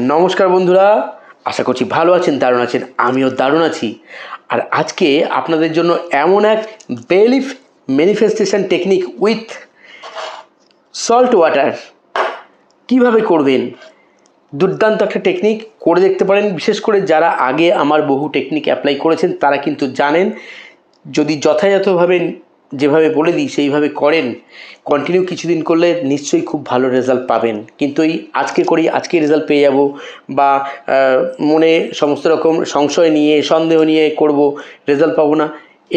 নমস্কার বন্ধুরা, আশা করছি ভালো আছেন, দারুণ আছেন, আমিও দারুণ আছি। আর আজকে আপনাদের জন্য এমন এক belief manifestation technique with salt water কীভাবে করবেন? দুর্দান্ত একটা টেকনিক করে দেখতে পারেন। বিশেষ করে যারা আগে আমার বহু টেকনিক অ্যাপ্লাই করেছেন, তারা কিন্তু জানেন। যদি যথাযথভাবে যেভাবে বলে দিই, সেইভাবে করেন। কন্টিনিউ কিছুদিন করলে নিশ্চয়ই খুব ভালো রেজাল্ট পাবেন। কিন্তু এই আজকে করি আজকে রেজাল্ট পেয়ে যাব বা মনে সমস্ত রকম সংশয় নিয়ে, সন্দেহ নিয়ে করব রেজাল্ট পাবো না,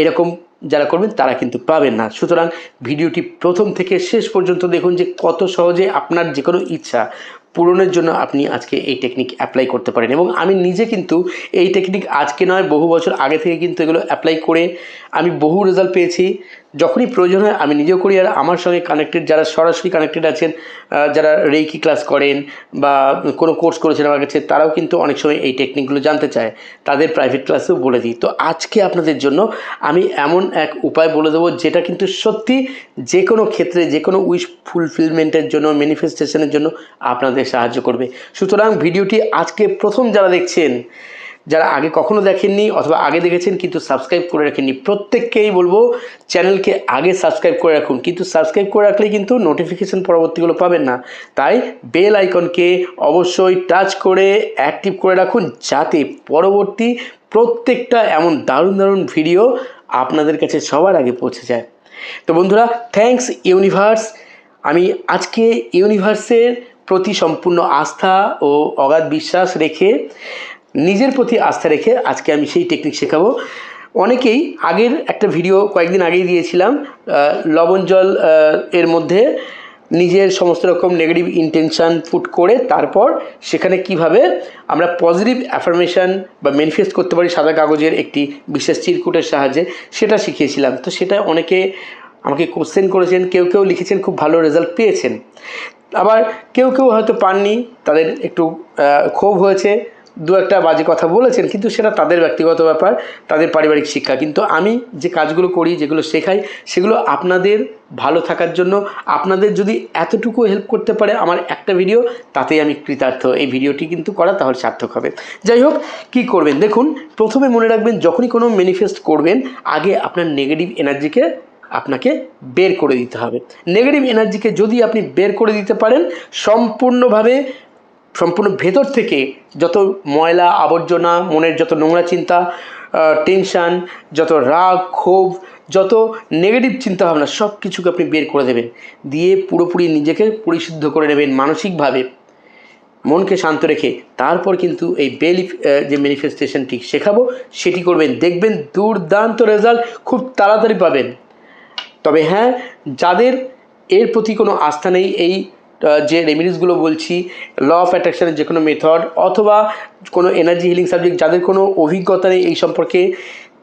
এরকম যারা করবেন তারা কিন্তু পাবেন না। সুতরাং ভিডিওটি প্রথম থেকে শেষ পর্যন্ত দেখুন যে কত সহজে আপনার যে কোনো ইচ্ছা পূরণের জন্য আপনি আজকে এই টেকনিক অ্যাপ্লাই করতে পারেন। এবং আমি নিজে কিন্তু এই টেকনিক আজকে নয়, বহু বছর আগে থেকে কিন্তু এগুলো অ্যাপ্লাই করে আমি বহু রেজাল্ট পেয়েছি। যখনই প্রয়োজন হয়, আমি নিজেও করি। আর আমার সঙ্গে কানেক্টেড যারা সরাসরি কানেক্টেড আছেন যারা রেইকি ক্লাস করেন বা কোনো কোর্স করেছেন আমার কাছে, তারাও কিন্তু অনেক সময় এই টেকনিকগুলো জানতে চায়। তাদের প্রাইভেট ক্লাসেও বলে দিই। তো আজকে আপনাদের জন্য আমি এমন এক উপায় বলে দেবো, যেটা কিন্তু সত্যি যে কোনো ক্ষেত্রে যে কোনো উইশ ফুলফিলমেন্টের জন্য ম্যানিফেস্টেশনের জন্য আপনাদের সাহায্য করবে। সুতরাং ভিডিওটি আজকে প্রথম যারা দেখছেন যারা আগে কখনো দেখেননি অথবা আগে দেখেছেন কিন্তু সাবস্ক্রাইব করে রাখেননি, প্রত্যেককেই বলব চ্যানেলকে আগে সাবস্ক্রাইব করে রাখুন। কিন্তু সাবস্ক্রাইব করে রাখলে কিন্তু নোটিফিকেশন পরবর্তীগুলো পাবেন না। তাই বেল আইকনকে অবশ্যই টাচ করে অ্যাক্টিভ করে রাখুন যাতে পরবর্তী প্রত্যেকটা এমন দারুণ দারুণ ভিডিও আপনাদের কাছে সবার আগে পৌঁছে যায়। তো বন্ধুরা থ্যাঙ্কস ইউনিভার্স আমি আজকে ইউনিভার্সের প্রতি সম্পূর্ণ আস্থা ও অগাধ বিশ্বাস রেখে নিজের প্রতি আস্থা রেখে আজকে আমি সেই টেকনিক শেখাবো। অনেকেই আগের একটা ভিডিও কয়েকদিন আগেই দিয়েছিলাম লবণ জল এর মধ্যে নিজের সমস্ত রকম নেগেটিভ ইন্টেনশান ফুট করে তারপর সেখানে কীভাবে আমরা পজিটিভ অ্যাফার্মেশন বা ম্যানিফেস্ট করতে পারি সাদা কাগজের একটি বিশেষ চিরকুটের সাহায্যে, সেটা শিখিয়েছিলাম। তো সেটা অনেকে আমাকে কোশ্চেন করেছেন, কেউ কেউ লিখেছেন, খুব ভালো রেজাল্ট পেয়েছেন। আবার কেউ কেউ হয়তো পাননি, তাদের একটু ক্ষোভ হয়েছে দু একটা বাজে কথা বলেছেন, কিন্তু সেটা তাদের ব্যক্তিগত ব্যাপার, তাদের পারিবারিক শিক্ষা। কিন্তু আমি যে কাজগুলো করি, যেগুলো শেখাই, সেগুলো আপনাদের ভালো থাকার জন্য, আপনাদের যদি এতটুকু হেল্প করতে পারে আমার একটা ভিডিও তাতেই আমি কৃতার্থ। এই ভিডিওটি কিন্তু করা তাহলে সার্থক হবে। যাই হোক, কী করবেন? দেখুন, প্রথমে মনে রাখবেন, যখনই কোনো ম্যানিফেস্ট করবেন, আগে আপনার নেগেটিভ এনার্জিকে আপনাকে বের করে দিতে হবে। নেগেটিভ এনার্জিকে যদি আপনি বের করে দিতে পারেন, সম্পূর্ণভাবে সম্পূর্ণ ভেতর থেকে যত ময়লা, আবর্জনা, মনের যত নোংরা চিন্তা টেনশান যত রাগ, ক্ষোভ, যত নেগেটিভ চিন্তাভাবনা সব কিছুকে আপনি বের করে দেবেন। দিয়ে পুরোপুরি নিজেকে পরিশুদ্ধ করে নেবেন মানসিকভাবে, মনকে শান্ত রেখে। তারপর কিন্তু এই বেলি যে ম্যানিফেস্টেশনটি শেখাবো, সেটি করবেন। দেখবেন দুর্দান্ত রেজাল্ট খুব তাড়াতাড়ি পাবেন। তবে হ্যাঁ যাদের এর প্রতি কোনো আস্থা নেই, এই যে রেমিডিসগুলো বলছি ল অফ অ্যাট্রাকশনের যে কোনো মেথড অথবা কোনো এনার্জি হিলিং সাবজেক্ট যাদের কোনো অভিজ্ঞতা নেই এই সম্পর্কে,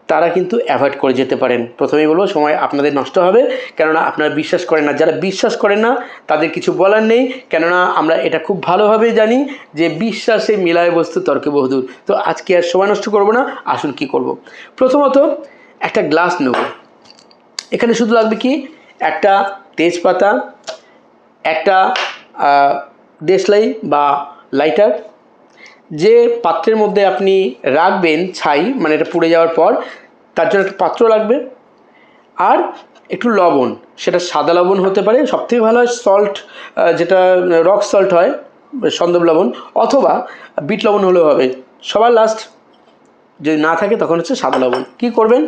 তারা কিন্তু অ্যাভয়েড করে যেতে পারেন। প্রথমেই বলব, সময় আপনাদের নষ্ট হবে, কেননা আপনারা বিশ্বাস করেন না। যারা বিশ্বাস করেন না, তাদের কিছু বলার নেই, কেননা আমরা এটা খুব ভালোভাবে জানি যে বিশ্বাসে মিলায় বস্তু, তর্কে বহুদূর। তো আজকে আর সময় নষ্ট করব না, আসুন কি করব? প্রথমত, একটা গ্লাস নেব। এখানে শুধু লাগবে কি? একটা তেজপাতা একটা দেশলাই বা লাইটার যে পাত্রের মধ্যে আপনি রাখবেন ছাই মানে এটা পুড়ে যাওয়ার পর, তার জন্য একটা পাত্র লাগবে আর একটু লবণ। সেটা সাদা লবণ হতে পারে, সবথেকে ভালো হয় সল্ট যেটা রক সল্ট হয়, সন্দব লবণ, অথবা বিট লবণ হলেও হবে। সবার লাস্ট যদি না থাকে তখন হচ্ছে সাদা লবণ। কী করবেন?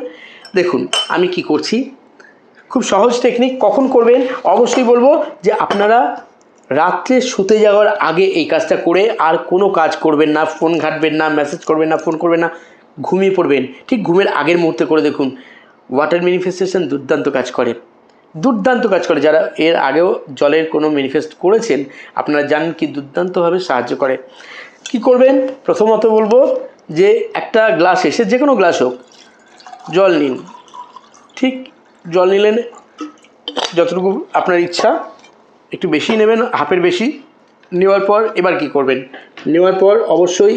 দেখুন, আমি কি করছি? খুব সহজ টেকনিক কখন করবেন? অবশ্যই বলব যে আপনারা রাত্রে শুতে যাওয়ার আগে এই কাজটা করে আর কোনো কাজ করবেন না, ফোন ঘাটবেন না মেসেজ করবেন না, ফোন করবেন না, ঘুমিয়ে পড়বেন। ঠিক ঘুমের আগের মুহূর্তে করে দেখুন ওয়াটার ম্যানিফেস্টেশন দুর্দান্ত কাজ করে। দুর্দান্ত কাজ করে। যারা এর আগেও জলের কোনো ম্যানিফেস্ট করেছেন, আপনারা জানেন কি দুর্দান্তভাবে সাহায্য করে। কি করবেন? প্রথমত বলব যে একটা গ্লাস এসে যে কোনো গ্লাস হোক, জল নিন। ঠিক জল নিলেন। যতটুকু আপনার ইচ্ছা, একটু বেশি নেবেন, হাফের বেশি। নেওয়ার পর এবার কি করবেন? নেওয়ার পর অবশ্যই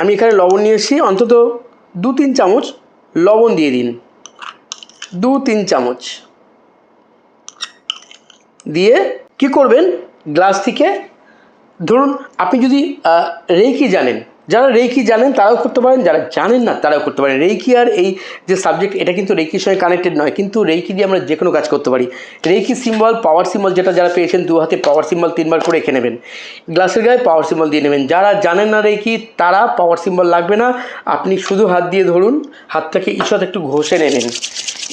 আমি এখানে লবণ নিয়েছি। অন্তত দু তিন চামচ লবণ দিয়ে দিন। দু তিন চামচ। দিয়ে কি করবেন? গ্লাস থেকে ধরুন, আপনি যদি রেকি জানেন যারা রেকি জানেন তারাও করতে পারেন, যারা জানেন না তারাও করতে পারেন। রেকি আর এই যে সাবজেক্ট এটা কিন্তু রেকির সঙ্গে কানেক্টেড নয়, কিন্তু রেকি দিয়ে আমরা যে কোনো কাজ করতে পারি। রেকি সিম্বল পাওয়ার সিম্বল যেটা যারা পেয়েছেন দু হাতে পাওয়ার সিম্বল তিনবার করে এঁকে নেবেন। গ্লাসের গায়ে পাওয়ার সিম্বল দিয়ে নেবেন। যারা জানেন না রেকি তারা পাওয়ার সিম্বল লাগবে না। আপনি শুধু হাত দিয়ে ধরুন, হাতটাকে ঈষৎ একটু ঘষে নেবেন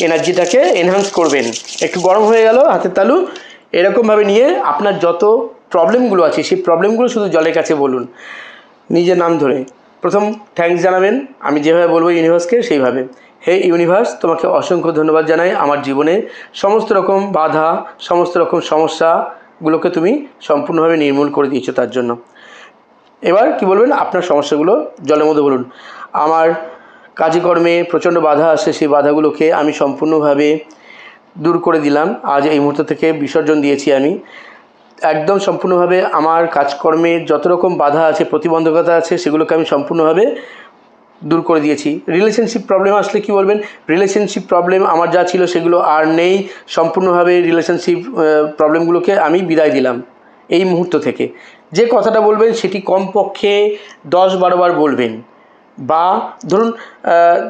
এনার্জিটাকে এনহান্স করবেন। একটু গরম হয়ে গেল, হাতের তালু। এরকমভাবে নিয়ে আপনার যত প্রবলেমগুলো আছে, সেই প্রবলেমগুলো শুধু জলের কাছে বলুন। নিজের নাম ধরে। প্রথম থ্যাঙ্কস জানাবেন। আমি যেভাবে বলব ইউনিভার্সকে সেইভাবে। হে ইউনিভার্স তোমাকে অসংখ্য ধন্যবাদ জানাই আমার জীবনে। সমস্ত রকম বাধা, সমস্ত রকম সমস্যাগুলোকে তুমি সম্পূর্ণভাবে নির্মূল করে দিয়েছ তার জন্য। এবার কি বলবেন? আপনার সমস্যাগুলো জলের মধ্যে বলুন। আমার কাজে কর্মে প্রচণ্ড বাধা আসে, সেই বাধাগুলোকে আমি সম্পূর্ণভাবে দূর করে দিলাম। আজ এই মুহূর্ত থেকে বিসর্জন দিয়েছি আমি। একদম সম্পূর্ণভাবে আমার কাজকর্মে যত রকম বাধা আছে, প্রতিবন্ধকতা আছে, সেগুলোকে আমি সম্পূর্ণভাবে দূর করে দিয়েছি। রিলেশনশিপ প্রবলেম আসলে কি বলবেন? রিলেশনশিপ প্রবলেম আমার যা ছিল সেগুলো আর নেই। সম্পূর্ণভাবে রিলেশনশিপ প্রবলেমগুলোকে আমি বিদায় দিলাম এই মুহূর্ত থেকে। যে কথাটা বলবেন সেটি কমপক্ষে দশ বারো বার বলবেন। বা ধরুন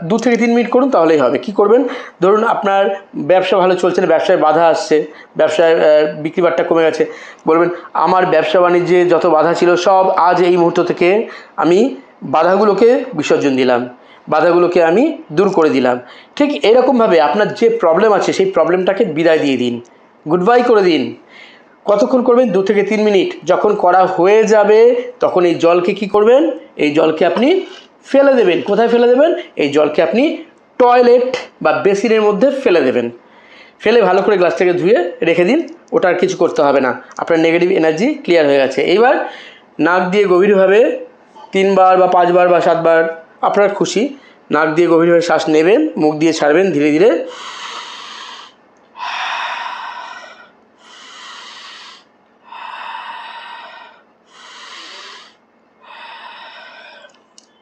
দু থেকে তিন মিনিট করুন তাহলেই হবে। কি করবেন? ধরুন আপনার ব্যবসা ভালো চলছে না, ব্যবসায় বাধা আসছে, ব্যবসায় বিক্রি বাট্টা কমে গেছে, বলবেন, আমার ব্যবসা বাণিজ্যে যত বাধা ছিল সব আজ এই মুহূর্ত থেকে আমি বাধাগুলোকে বিসর্জন দিলাম, বাধাগুলোকে আমি দূর করে দিলাম। ঠিক এরকমভাবে আপনার যে প্রবলেম আছে, সেই প্রবলেমটাকে বিদায় দিয়ে দিন। গুড বাই করে দিন। কতক্ষণ করবেন? দু থেকে তিন মিনিট। যখন করা হয়ে যাবে, তখন এই জলকে কি করবেন? এই জলকে আপনি ফেলে দেবেন। কোথায় ফেলে দেবেন? এই জলকে আপনি টয়লেট বা বেসিনের মধ্যে ফেলে দেবেন। ফেলে ভালো করে গ্লাসটাকে ধুয়ে রেখে দিন। ওটা আর কিছু করতে হবে না। আপনার নেগেটিভ এনার্জি ক্লিয়ার হয়ে গেছে। এইবার নাক দিয়ে গভীরভাবে তিনবার বা পাঁচবার বা সাতবার আপনার খুশি। নাক দিয়ে গভীরভাবে শ্বাস নেবেন, মুখ দিয়ে ছাড়বেন, ধীরে ধীরে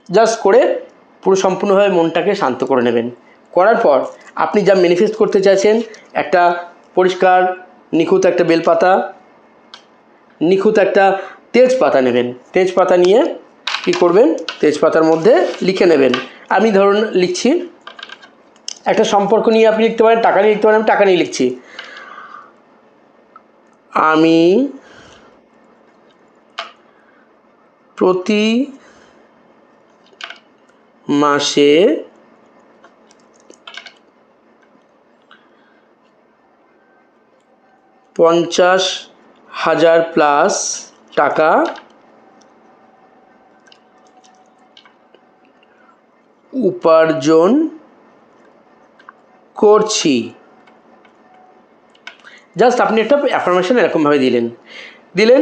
জাস্ট করে পুরো সম্পূর্ণভাবে মনটাকে শান্ত করে নেবেন। করার পর আপনি যা ম্যানিফেস্ট করতে চাইছেন, একটা পরিষ্কার, নিখুঁত একটা বেলপাতা, নিখুঁত একটা তেজপাতা নেবেন। তেজপাতা নিয়ে কি করবেন? তেজপাতার মধ্যে লিখে নেবেন। আমি ধরুন লিখছি, একটা সম্পর্ক নিয়ে আপনি লিখতে পারেন, টাকা নিয়ে লিখতে পারেন, আমি টাকা নিয়ে লিখছি। আমি প্রতি মাসে পঞ্চাশ হাজার প্লাস টাকা উপার্জন করছি। জাস্ট আপনি একটা অ্যাফার্মেশন এরকমভাবে দিলেন। দিলেন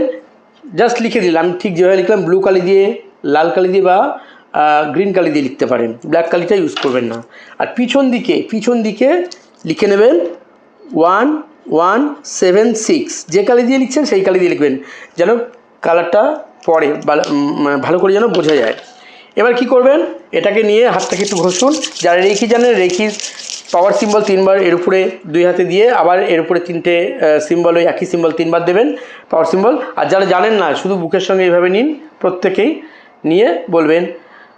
জাস্ট লিখে দিলাম ঠিক যেভাবে লিখলাম ব্লু কালি দিয়ে, লাল কালি দিয়ে বা গ্রিন কালি দিয়ে লিখতে পারেন। ব্ল্যাক কালিটা ইউজ করবেন না। আর পিছন দিকে পিছন দিকে লিখে নেবেন ওয়ান ওয়ান সেভেন সিক্স যে কালি দিয়ে লিখছেন, সেই কালি দিয়ে লিখবেন, যেন কালারটা ভালো- মানে ভালো করে যেন বোঝা যায়। এবার কি করবেন? এটাকে নিয়ে হাতটাকে একটু ঘষুন। যারা রেখি জানেন, রেখির পাওয়ার সিম্বল তিনবার, এর উপরে দুই হাতে দিয়ে, আবার এর উপরে তিনটে সিম্বল ওই একই সিম্বল তিনবার দেবেন পাওয়ার সিম্বল আর যারা জানেন না, শুধু বুকের সঙ্গে এইভাবে নিন, প্রত্যেকেই নিয়ে বলবেন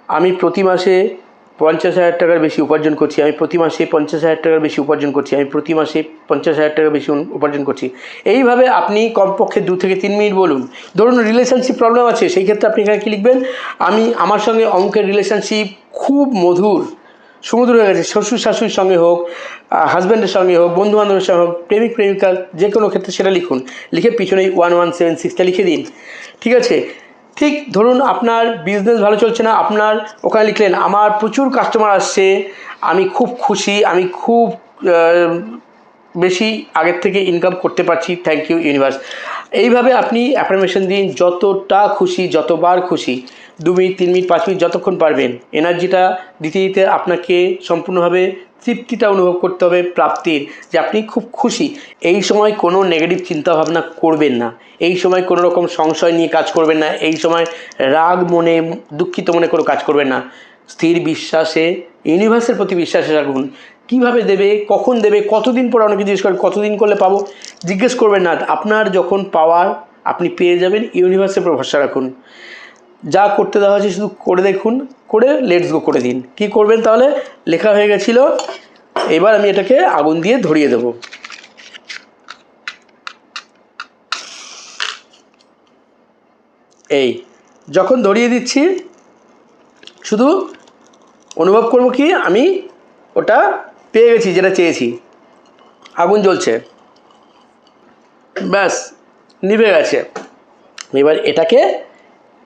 আমি প্রতি মাসে পঞ্চাশ হাজার টাকার বেশি উপার্জন করছি, আমি প্রতি মাসে পঞ্চাশ হাজার টাকার বেশি উপার্জন করছি, আমি প্রতি মাসে পঞ্চাশ হাজার টাকার বেশি উপার্জন করছি। এইভাবে আপনি কমপক্ষে দু থেকে তিন মিনিট বলুন। ধরুন রিলেশনশিপ প্রবলেম আছে, সেই ক্ষেত্রে আপনি এখানে কী লিখবেন? আমি আমার সঙ্গে অঙ্কের রিলেশনশিপ খুব মধুর সমুদ্র হয়ে গেছে। শ্বশুর শাশুড়ির সঙ্গে হোক হাজব্যান্ডের সঙ্গে হোক বন্ধু বান্ধবের সঙ্গে হোক, প্রেমিক প্রেমিকার যে কোনো ক্ষেত্রে সেটা লিখুন। লিখে পিছনে ওয়ান ওয়ান সেভেন সিক্সটা লিখে দিন। ঠিক আছে? ঠিক ধরুন আপনার বিজনেস ভালো চলছে না, আপনার ওখানে লিখলেন, আমার প্রচুর কাস্টমার আসছে, আমি খুব খুশি, আমি খুব বেশি আগের থেকে ইনকাম করতে পারছি থ্যাংক ইউ ইউনিভার্স এইভাবে আপনি অ্যাফার্মেশন দিন, যতটা খুশি, যতবার খুশি, দু মিনিট, তিন মিনিট, পাঁচ মিনিট, যতক্ষণ পারবেন এনার্জিটা দিতে দিতে আপনাকে সম্পূর্ণভাবে তৃপ্তিটা অনুভব করতে হবে প্রাপ্তির, যে আপনি খুব খুশি। এই সময় কোনো নেগেটিভ চিন্তাভাবনা করবেন না। এই সময় কোনো রকম সংশয় নিয়ে কাজ করবেন না। এই সময় রাগ মনে, দুঃখিত মনে কোনো কাজ করবেন না। স্থির বিশ্বাসে ইউনিভার্সের প্রতি বিশ্বাসে রাখুন। কীভাবে দেবে, কখন দেবে, কতদিন পর অনেকে জিজ্ঞেস করে কতদিন করলে পাবো? জিজ্ঞেস করবেন না। আপনার যখন পাওয়ার আপনি পেয়ে যাবেন ইউনিভার্সে ভরসা রাখুন। যা করতে দেওয়া হয়েছে শুধু করে দেখুন, করে লেটস গো করে দিন। কি করবেন তাহলে? লেখা হয়ে গেছিল, এবার আমি এটাকে আগুন দিয়ে ধরিয়ে দেবো। এই, যখন ধরিয়ে দিচ্ছি, শুধু অনুভব করব কি? আমি ওটা পেয়ে গেছি, যেটা চেয়েছি। আগুন জ্বলছে। ব্যাস, নিভে গেছে। এবার এটাকে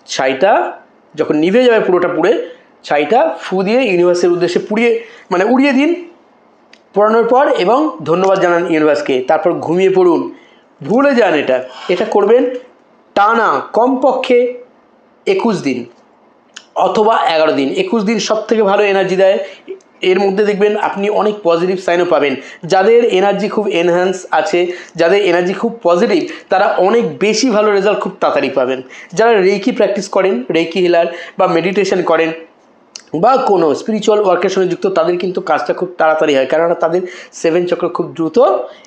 ছাইটা যখন নিভে যাবে পুরোটা পুড়ে, ছাইটা ফু দিয়ে ইউনিভার্সের উদ্দেশ্যে পুড়িয়ে মানে উড়িয়ে দিন। পড়ানোর পর এবং ধন্যবাদ জানান ইউনিভার্সকে তারপর ঘুমিয়ে পড়ুন। ভুলে যান এটা। এটা করবেন টানা কমপক্ষে একুশ দিন অথবা এগারো দিন। একুশ দিন সব থেকে ভালো এনার্জি দেয় এর মধ্যে দেখবেন আপনি অনেক পজিটিভ সাইনও পাবেন। যাদের এনার্জি খুব এনহ্যান্স আছে, যাদের এনার্জি খুব পজিটিভ তারা অনেক বেশি ভালো রেজাল্ট খুব তাড়াতাড়ি পাবেন। যারা রেকি প্র্যাকটিস করেন রেকি হিলার বা মেডিটেশন করেন বা কোনো স্পিরিচুয়াল ওয়ার্কের সঙ্গে যুক্ত, তাদের কিন্তু কাজটা খুব তাড়াতাড়ি হয়। কেননা তাদের সেভেন চক্র খুব দ্রুত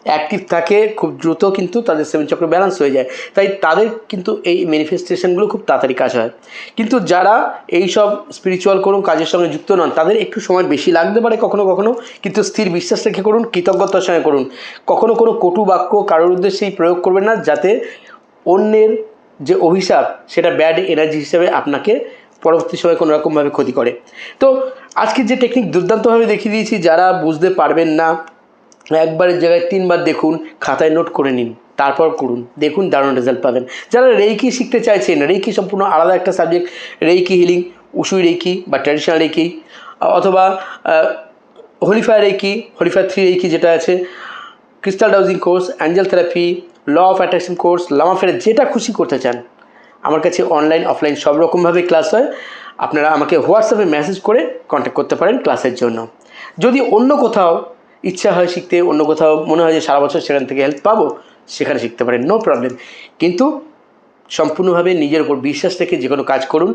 অ্যাক্টিভ থাকে, খুব দ্রুত কিন্তু তাদের সেভেন চক্র ব্যালেন্স হয়ে যায়। তাই তাদের কিন্তু এই ম্যানিফেস্টেশনগুলো খুব তাড়াতাড়ি কাজ হয়। কিন্তু যারা এই সব স্পিরিচুয়াল কোনো কাজের সঙ্গে যুক্ত নন, তাদের একটু সময় বেশি লাগতে পারে কখনো কখনো। কিন্তু স্থির বিশ্বাস রেখে করুন, কৃতজ্ঞতার সঙ্গে করুন। কখনো কোনো কটু বাক্য কারোর উদ্দেশ্যেই প্রয়োগ করবেন না, যাতে অন্যের যে অভিশাপ, সেটা ব্যাড এনার্জি হিসেবে আপনাকে পরবর্তী সময় কোনো রকমভাবে ক্ষতি করে। তো আজকে যে টেকনিক দুর্দান্তভাবে দেখিয়ে দিয়েছি, যারা বুঝতে পারবেন না একবারের জায়গায় তিনবার দেখুন, খাতায় নোট করে নিন, তারপর করুন, দেখুন দারুণ রেজাল্ট পাবেন। যারা রেইকি শিখতে চাইছেন, রেইকি সম্পূর্ণ আলাদা একটা subject reiki healing Usui reiki বা ট্র্যাডিশনাল রেইকি, অথবা holy fire reiki holy fire three reiki যেটা আছে crystal dowsing course angel therapy law of attraction course লামাফের যেটা খুশি করতে চান আমার কাছে অনলাইন অফলাইন সব রকমভাবে ক্লাস হয়। আপনারা আমাকে হোয়াটসঅ্যাপে মেসেজ করে কন্ট্যাক্ট করতে পারেন ক্লাসের জন্য। যদি অন্য কোথাও ইচ্ছা হয় শিখতে, অন্য কোথাও মনে হয় যে সারা বছর সেখান থেকে হেল্প পাবো, সেখানে শিখতে পারেন নো প্রবলেম কিন্তু সম্পূর্ণভাবে নিজের উপর বিশ্বাস রেখে যে কোনো কাজ করুন।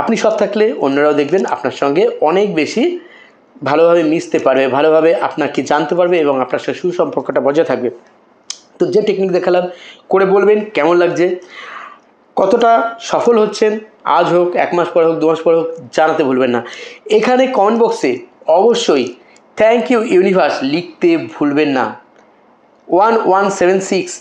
আপনি সৎ থাকলে অন্যরাও দেখবেন, আপনার সঙ্গে অনেক বেশি ভালোভাবে মিশতে পারবে, ভালোভাবে আপনাকে জানতে পারবে এবং আপনার সাথে সুসম্পর্কটা বজায় থাকবে। তো যে টেকনিক দেখালাম, করে বলবেন কেমন লাগছে? কতটা সফল হচ্ছেন, আজ হোক, এক মাস পর হোক, দু মাস পর হোক, জানাতে ভুলবেন না। এখানে কমেন্ট বক্সে অবশ্যই থ্যাংক ইউ ইউনিভার্স লিখতে ভুলবেন না। ওয়ান ওয়ান সেভেন সিক্স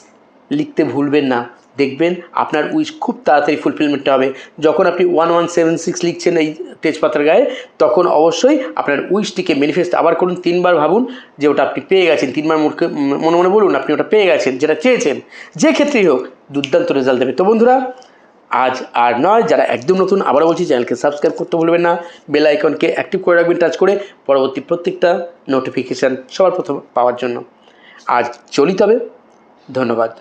লিখতে ভুলবেন না। দেখবেন আপনার উইশ খুব তাড়াতাড়ি ফুলফিলমেন্ট হবে। যখন আপনি ওয়ান ওয়ান সেভেন সিক্স লিখছেন এই তেজপাতার গায়ে, তখন অবশ্যই আপনার উইশটিকে ম্যানিফেস্ট আবার করুন, তিনবার ভাবুন যে ওটা আপনি পেয়ে গেছেন। তিনবার মুখে মনে মনে বলুন, আপনি ওটা পেয়ে গেছেন, যেটা চেয়েছেন। যে ক্ষেত্রেই হোক, দুর্দান্ত রেজাল্ট দেবে। তো বন্ধুরা আজ আর নয়। যারা একদম নতুন, আবারও বলছি, চ্যানেলকে সাবস্ক্রাইব করতে ভুলবেন না। বেল আইকনকে অ্যাক্টিভ করে রাখবেন, টাচ করে পরবর্তী প্রত্যেকটা নোটিফিকেশান সবার প্রথম পাওয়ার জন্য। আজ চলি তবে ধন্যবাদ।